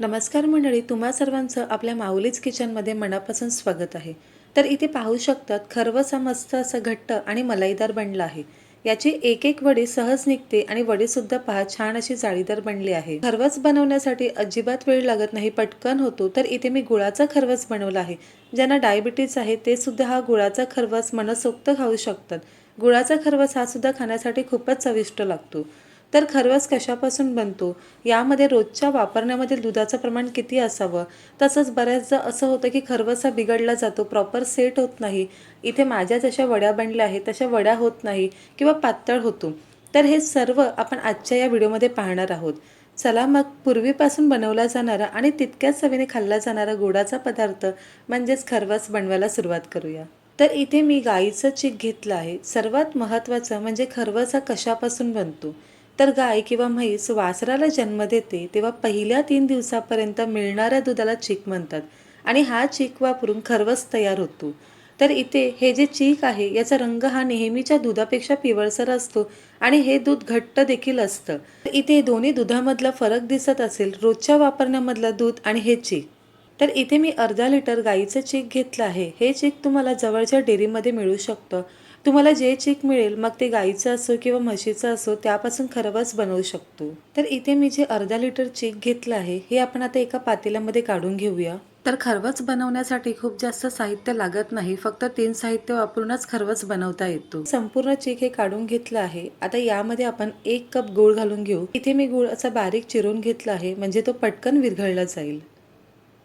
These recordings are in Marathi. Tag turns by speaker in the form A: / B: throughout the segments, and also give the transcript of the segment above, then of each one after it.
A: नमस्कार मंडळी तुम्हा सर्वांचं आपल्या माऊलीच किचनमध्ये मनापासून स्वागत आहे. तर इथे पाहू शकतात खरवसा हा मस्त असं घट्ट आणि मलाईदार बनला आहे. याची एक एक वडी सहज निघते आणि वडीसुद्धा पहा छान अशी जाळीदार बनली आहे. खरवस बनवण्यासाठी अजिबात वेळ लागत नाही पटकन होतो. तर इथे मी गुळाचा खरवस बनवला आहे. ज्यांना डायबिटीज आहे ते सुद्धा हा गुळाचा खरवस मनसोक्त खाऊ शकतात. गुळाचा खरवस हा सुद्धा खाण्यासाठी खूपच चविष्ट लागतो. तर खरवस कशापासून बनतो? यामध्ये रोजच्या वापरण्यामध्ये दुधाचं प्रमाण किती असावं? तसंच बऱ्याचदा असं होतं की खरवस हा बिघडला जातो प्रॉपर सेट होत नाही. इथे माझ्या जशा वड्या बनल्या आहेत तशा वड्या होत नाही किंवा पातळ होतो. तर हे सर्व आपण आजच्या या व्हिडिओमध्ये पाहणार आहोत. चला मग पूर्वीपासून बनवला जाणारा आणि तितक्याच चवीने खाल्ला जाणारा गोडाचा पदार्थ म्हणजेच खरवस बनवायला सुरुवात करूया. तर इथे मी गाईचं चीक घेतलं आहे. सर्वात महत्त्वाचं म्हणजे खरवस हा कशापासून बनतो? तर गाय किंवा म्हैस वासराला जन्म देते तेव्हा पहिल्या तीन दिवसापर्यंत मिळणाऱ्या दुधाला चीक म्हणतात आणि हा चीक वापरून खरवस तयार होतो. तर इथे हे जे चीक आहे याचा रंग हा नेहमीच्या दुधापेक्षा पिवळसर असतो आणि हे दूध घट्ट देखील असतं. तर इथे दोन्ही दुधामधला फरक दिसत असेल रोजच्या वापरण्यामधलं दूध आणि हे चीक. तर इथे मी अर्धा लिटर गाईचं चीक घेतलं आहे. हे चीक तुम्हाला जवळच्या डेअरीमध्ये मिळू शकतं. तुम्हाला जे चीक मिळेल मग ते गाईचं असो किंवा म्हशीचं असो त्यापासून खरवस बनवू शकतो. तर इथे मी जे अर्धा लिटर चीक घेतलं आहे हे आपण आता एका पातेल्यामध्ये काढून घेऊया. तर खरवस बनवण्यासाठी खूप जास्त साहित्य लागत नाही फक्त तीन साहित्य वापरूनच खरवस बनवता येतो. संपूर्ण चीक हे काढून घेतलं आहे. आता यामध्ये आपण एक कप गूळ घालून घेऊ. इथे मी गूळ असा बारीक चिरून घेतला आहे म्हणजे तो पटकन विरघळला जाईल.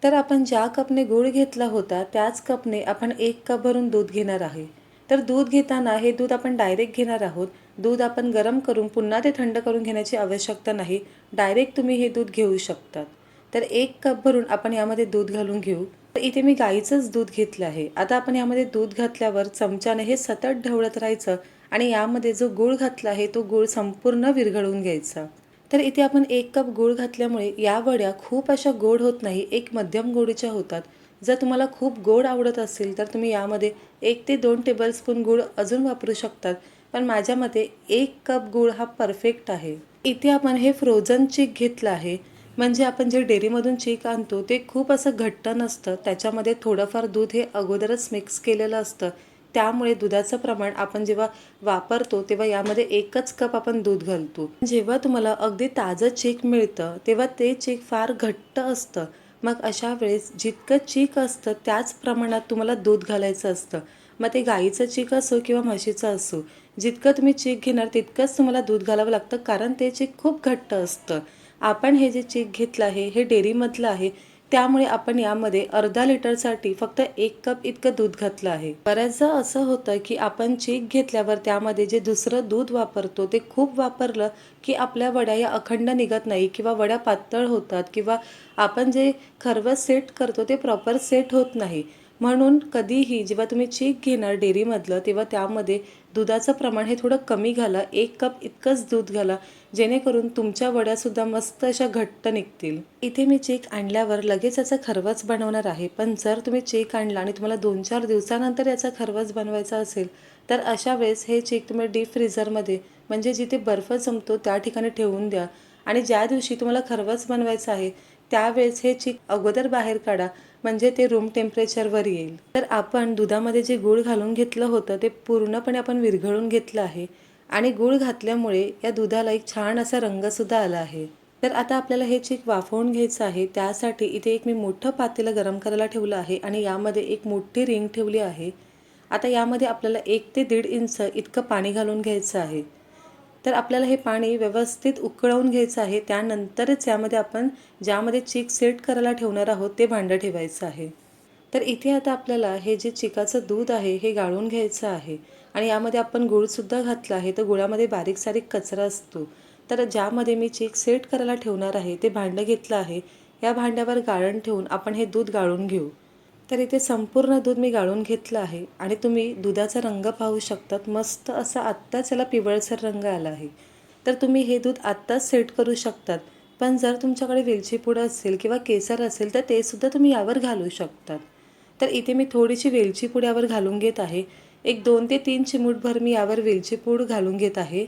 A: तर आपण ज्या कपने गूळ घेतला होता त्याच कपने आपण एक कप भरून दूध घेणार आहे. तर दूध घेताना हे दूध आपण डायरेक्ट घेणार आहोत. दूध आपण गरम करून पुन्हा ते थंड करून घेण्याची आवश्यकता नाही. डायरेक्ट तुम्ही हे दूध घेऊ शकतात. तर एक कप भरून आपण यामध्ये दूध घालून घेऊ. तर इथे मी गाईचंच दूध घेतलं आहे. आता आपण यामध्ये दूध घातल्यावर चमच्याने हे सतत ढवळत राहायचं आणि यामध्ये जो गूळ घातला आहे तो गूळ संपूर्ण विरघळून घ्यायचा. तर इथे आपण एक कप गूळ घातल्यामुळे या वड्या खूप अशा गोड होत नाही एक मध्यम गोडीच्या होतात. जर तुम्हाला खूप गोड आवडत असेल तर तुम्ही यामध्ये एक ते दोन टेबलस्पून गूळ अजून वापरू शकतात. पण माझ्या मते एक कप गूळ हा परफेक्ट आहे. इथे आपण हे फ्रोझन चीक घेतलं आहे. म्हणजे आपण जे डेअरीमधून चीक आणतो ते खूप असं घट्ट नसतं. त्याच्यामध्ये थोडंफार दूध हे अगोदरच मिक्स केलेलं असतं. त्यामुळे दुधाचं प्रमाण आपण जेव्हा वापरतो तेव्हा यामध्ये एकच कप आपण दूध घालतो. जेव्हा तुम्हाला अगदी ताजं चीक मिळतं तेव्हा ते चीक फार घट्ट असतं. मग अशा वेळेस जितकं चीक असतं त्याच प्रमाणात तुम्हाला दूध घालायचं असतं. मग ते गाईचं चीक असो किंवा म्हशीचं असो जितकं तुम्ही चीक घेणार तितकंच तुम्हाला दूध घालावं लागतं कारण ते चीक खूप घट्ट असतं. आपण हे जे चीक घेतलं आहे हे डेअरीमधलं आहे त्यामुळे आपण यामध्ये अर्धा लिटरसाठी फक्त एक कप इतकं दूध घातलं आहे. बऱ्याचदा असं होतं की आपण चीक घेतल्यावर त्यामध्ये जे दुसरं दूध वापरतो ते खूप वापरलं की आपल्या वड्या या अखंड निघत नाही किंवा वड्या पातळ होतात किंवा आपण जे खरवस सेट करतो ते प्रॉपर सेट होत नाही. म्हणून कधीही जेव्हा तुम्ही चीक घेणार डेअरीमधलं तेव्हा त्यामध्ये दुधाचं प्रमाण हे थोडं कमी घाला. एक कप इतकंच दूध घाला जेणेकरून तुमच्या वड्यासुद्धा मस्त अशा घट्ट निघतील. इथे मी चेक आणल्यावर लगेच याचा खरवस बनवणार आहे. पण जर तुम्ही चेक आणला आणि तुम्हाला दोन चार दिवसानंतर याचा खरवस बनवायचा असेल तर अशा वेळेस हे चेक तुम्ही डीप फ्रीझरमध्ये म्हणजे जिथे बर्फ जमतो त्या ठिकाणी ठेवून द्या. आणि ज्या दिवशी तुम्हाला खरवस बनवायचं आहे त्यावेळेस हे चीक अगोदर बाहेर काढा. म्हणजे ते रूम टेम्परेचरवर येईल. तर आपण दुधामध्ये जे गूळ घालून घेतलं होतं ते पूर्णपणे आपण विरघळून घेतलं आहे. आणि गूळ घातल्यामुळे या दुधाला एक छान असा रंगसुद्धा आला आहे. तर आता आपल्याला हे चीक वाफवून घ्यायचं आहे. त्यासाठी इथे एक मी मोठं पातेलं गरम करायला ठेवलं आहे आणि यामध्ये एक मोठी रिंग ठेवली आहे. आता यामध्ये आपल्याला एक ते दीड इंच इतकं पाणी घालून घ्यायचं आहे. तर आपल्याला हे पाणी व्यवस्थित उकळवून घ्यायचं आहे. त्यानंतरच यामध्ये आपण ज्यामध्ये चीक सेट करायला ठेवणार आहोत ते भांडं ठेवायचं आहे. तर इथे आता आपल्याला हे जे चिकाचं दूध आहे हे गाळून घ्यायचं आहे. आणि यामध्ये आपण गुळसुद्धा घातला आहे. तर गुळामध्ये बारीक सारीक कचरा असतो. तर ज्यामध्ये मी चीक सेट करायला ठेवणार आहे ते भांडं घेतलं आहे. या भांड्यावर गाळण ठेवून आपण हे दूध गाळून घेऊ. तर इथे संपूर्ण दूध मी गाळून घेतलं आहे आणि तुम्ही दुधाचा रंग पाहू शकतात. मस्त असा आत्ताच याला पिवळसर रंग आला आहे. तर तुम्ही हे दूध आत्ताच सेट करू शकतात. पण जर तुमच्याकडे वेलची पूड असेल किंवा केसर असेल तर ते सुद्धा तुम्ही यावर घालू शकतात. तर इथे मी थोडीशी वेलची पूड यावर घालून घेत आहे. एक दोन ते तीन चिमूटभर मी यावर वेलची पूड घालून घेत आहे.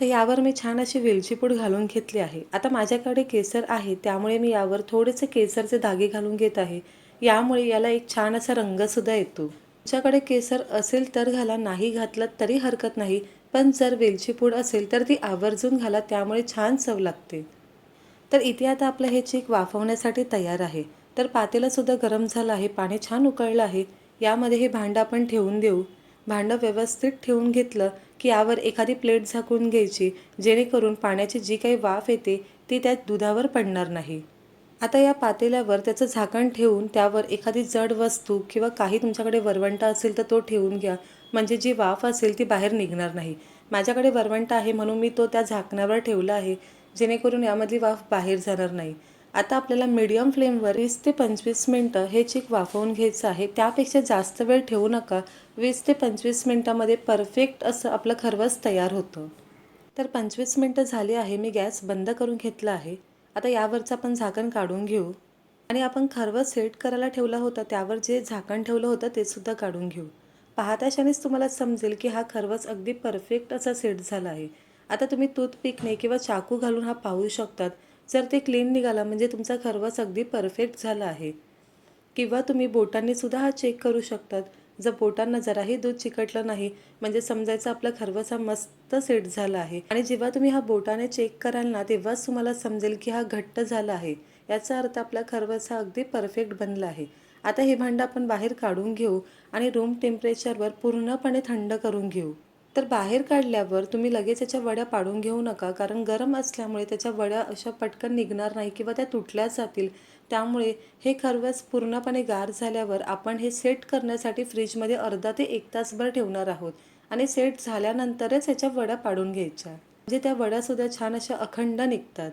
A: तर यावर मी छान अशी वेलची पूड घालून घेतली आहे. आता माझ्याकडे केसर आहे त्यामुळे मी यावर थोडेसे केसरचे धागे घालून घेत आहे. यामुळे याला एक छान असा रंगसुद्धा येतो. तुमच्याकडे केसर असेल तर घाला नाही घातलं तरी हरकत नाही. पण जर वेलची पूड असेल तर ती आवर्जून घाला त्यामुळे छान चव लागते. तर इथे आता आपलं हे चीक वाफवण्यासाठी तयार आहे. तर पातेलासुद्धा गरम झालं आहे पाणी छान उकळलं आहे. यामध्ये हे भांडं आपण ठेवून देऊ. भांडं व्यवस्थित ठेवून घेतलं की यावर एखादी प्लेट झाकून घ्यायची जेणेकरून पाण्याची जी काही वाफ येते ती त्यात दुधावर पडणार नाही. आता या पातेल्यावर त्याचं झाकण ठेवून त्यावर एखादी जड वस्तू किंवा काही तुमच्याकडे वरवंटा असेल तर तो ठेवून घ्या. म्हणजे जी वाफ असेल ती बाहेर निघणार नाही. माझ्याकडे वरवंटा आहे म्हणून मी तो त्या झाकणावर ठेवला आहे जेणेकरून यामधली वाफ बाहेर जाणार नाही. आता आपल्याला मीडियम फ्लेमवर वीस ते पंचवीस मिनटं हे चिक वाफवून घ्यायचं आहे. त्यापेक्षा जास्त वेळ ठेवू नका. वीस ते पंचवीस मिनटामध्ये परफेक्ट असं आपलं खरवस तयार होतं. तर पंचवीस मिनटं झाली आहे. मी गॅस बंद करून घेतला आहे. आता यावरचं आपण झाकण काढून घेऊ. आणि आपण खरवस सेट करायला ठेवला होता. त्यावर जे झाकण ठेवलं होतं ते सुद्धा काढून घेऊ. पाहताशानेच तुम्हाला समजेल की हा खरवस अगदी परफेक्ट असा सेट झाला आहे. आता तुम्ही टूथपिकने किंवा चाकू घालून हा पाहू शकतात. जर ते क्लीन निघाला म्हणजे तुमचा खरवस अगदी परफेक्ट झाला आहे. किंवा तुम्ही बोटांनी सुद्धा हा चेक करू शकतात. जर बोटांना जराही दूध चिकटलं नाही म्हणजे समजायचं आपला खरवस हा मस्त सेट झाला आहे. आणि जेव्हा तुम्ही हा बोटाने चेक कराल ना तेव्हाच तुम्हाला समजेल की हा घट्ट झाला आहे. याचा अर्थ आपला खरवस हा अगदी परफेक्ट बनला आहे. आता हे भांडं आपण बाहेर काढून घेऊ आणि रूम टेम्परेचरवर पूर्णपणे थंड करून घेऊ. तर बाहेर काढल्यावर तुम्ही लगेच याच्या वड्या पाडून घेऊ नका. कारण गरम असल्यामुळे त्याच्या वड्या अशा पटकन निघणार नाही किंवा त्या तुटल्या जातील. त्यामुळे हे खरवस पूर्णपणे गार झाल्यावर आपण हे सेट करण्यासाठी फ्रीजमध्ये अर्धा ते एक तासभर ठेवणार आहोत. आणि सेट झाल्यानंतरच याच्या वड्या पाडून घ्यायच्या. म्हणजे त्या वड्यासुद्धा छान अशा अखंड निघतात.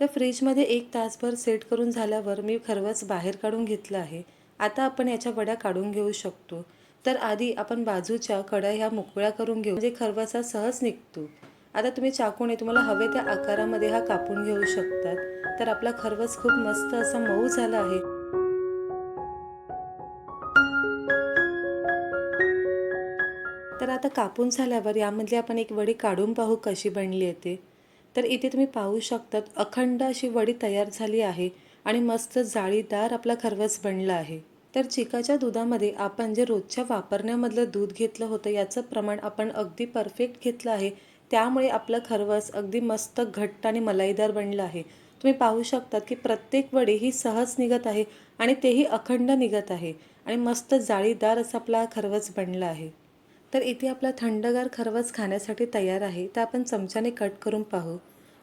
A: तर फ्रीजमध्ये एक तासभर सेट करून झाल्यावर मी खरवस बाहेर काढून घेतलं आहे. आता आपण याच्या वड्या काढून घेऊ शकतो. तर आधी आपण बाजूच्या कड्या ह्या मोकळ्या करून घेऊ. म्हणजे खरवासा सहज निघतो. आता तुम्ही चाकूने तुम्हाला हवे त्या आकारामध्ये हा कापून घेऊ शकतात. तर आपला खरवस खूप मस्त असा मऊ झाला आहे. तर आता कापून झाल्यावर यामधली आपण एक वडी काढून पाहू कशी बनली आहे ते तर इथे तुम्ही पाहू शकतात अखंड अशी वडी तयार झाली आहे आणि मस्त जाळीदार आपला खरवस बनला आहे. तर चिकाच्या दुधामध्ये आपण जे रोजच्या वापरण्यामधलं दूध घेतलं होतं याचं प्रमाण आपण अगदी परफेक्ट घेतलं आहे. त्यामुळे आपलं खरवस अगदी मस्त घट्ट आणि मलाईदार बनलं आहे. तुम्ही पाहू शकतात की प्रत्येक वडी ही सहज निघत आहे आणि तेही अखंड निघत आहे आणि मस्त जाळीदार असा आपला खरवस बनला आहे. तर इथे आपला थंडगार खरवस खाण्यासाठी तयार आहे. तर आपण चमच्याने कट करून पाहू.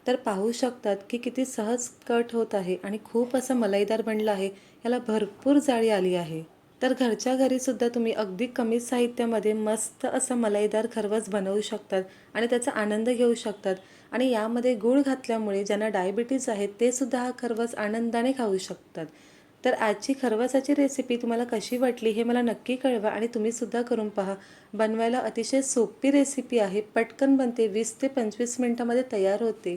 A: तर पाहू शकतात की किती सहज कट होत आहे आणि खूप असं मलाईदार बनलं आहे. याला भरपूर जाळी आली आहे. तर घरच्या घरीसुद्धा तुम्ही अगदी कमी साहित्यामध्ये मस्त असं मलाईदार खरवस बनवू शकतात आणि त्याचा आनंद घेऊ शकतात. आणि यामध्ये गूळ घातल्यामुळे ज्यांना डायबिटीज आहे ते सुद्धा हा खरवस आनंदाने खाऊ शकतात. तर आजची खरवसाची रेसिपी तुम्हाला कशी वाटली हे मला नक्की कळवा आणि तुम्हीसुद्धा करून पहा. बनवायला अतिशय सोपी रेसिपी आहे. पटकन बनते वीस ते पंचवीस मिनटामध्ये तयार होते.